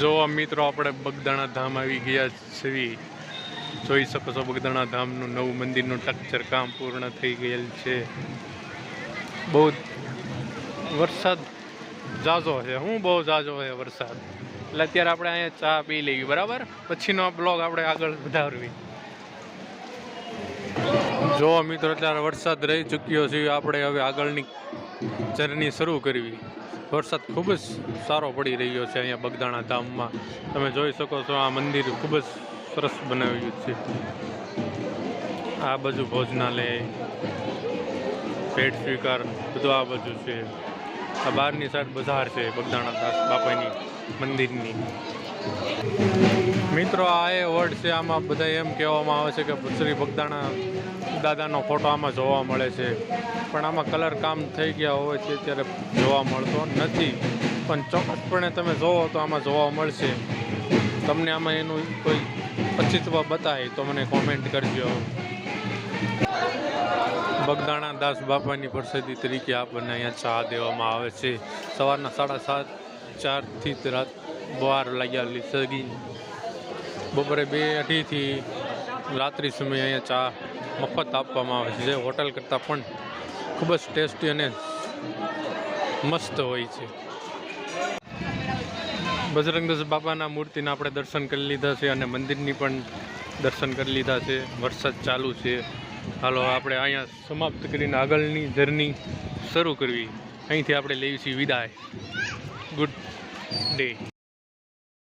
જો મિત્રો, આપણે બગદાણા ધામ આવી ગયા છીએ. જોઈ શકો છો બગદાણા ધામનું નવું મંદિરનું સ્ટ્રક્ચર કામ પૂર્ણ થઈ ગયેલ છે. બહુ વરસાદ જાજો છે. હું બહુ જાજો છે વરસાદ. એટલે અત્યારે આપણે અહીંયા ચા પી લઈએ બરાબર? પછીનો બ્લોગ આપણે આગળ વધારવી. જો મિત્રો, અત્યારે વરસાદ રહી ચૂક્યો છે. આપણે હવે આગળની જર્ની શરૂ કરવી. વરસાદ ખૂબ જ સારો પડી રહ્યો છે અહીંયા બગદાણા ધામમાં. તમે જોઈ શકો છો આ મંદિર ખૂબ જ સરસ બનાવ્યું છે. આ બાજુ ભોજનાલય, ભેટ સ્વીકાર, બધું આ બાજુ છે. આ બહારની સાઈડ બજાર છે બગદાણા દાસ બાપાની મંદિરની. મિત્રો, આ એ વર્ડ છે, આમાં બધા એમ કહેવામાં આવે છે કે શ્રી ભગદાણા દાદાનો ફોટો આમાં જોવા મળે છે. પણ આમાં કલર કામ થઈ ગયા હોય છે, ત્યારે જોવા મળતો નથી. પણ ચોક્કસપણે તમે જોવો તો આમાં જોવા મળશે. તમને આમાં એનું કોઈ અસ્તિત્વ બતાય તો મને કોમેન્ટ કરજો. બગદાણા દાસ બાપાની પ્રસિદ્ધિ તરીકે આપણને અહીંયા ચા દેવામાં આવે છે. સવારના સાડા સાત, ચારથી રાત બાર લાગ્યા લગી બપોરે બે અઢીથી રાત્રિ સમયે અહીંયા ચા મફત આપવામાં આવે છે, જે હોટલ કરતાં પણ ખૂબ જ ટેસ્ટી અને મસ્ત હોય છે. બજરંગદાસ બાપાના મૂર્તિના આપણે દર્શન કરી લીધા છે અને મંદિરની પણ દર્શન કરી લીધા છે. વરસાદ ચાલુ છે. હાલો, આપણે અહીંયા સમાપ્ત કરીને આગળની જર્ની શરૂ કરવી. અહીંથી આપણે લેવી છીએ વિદાય. Good day.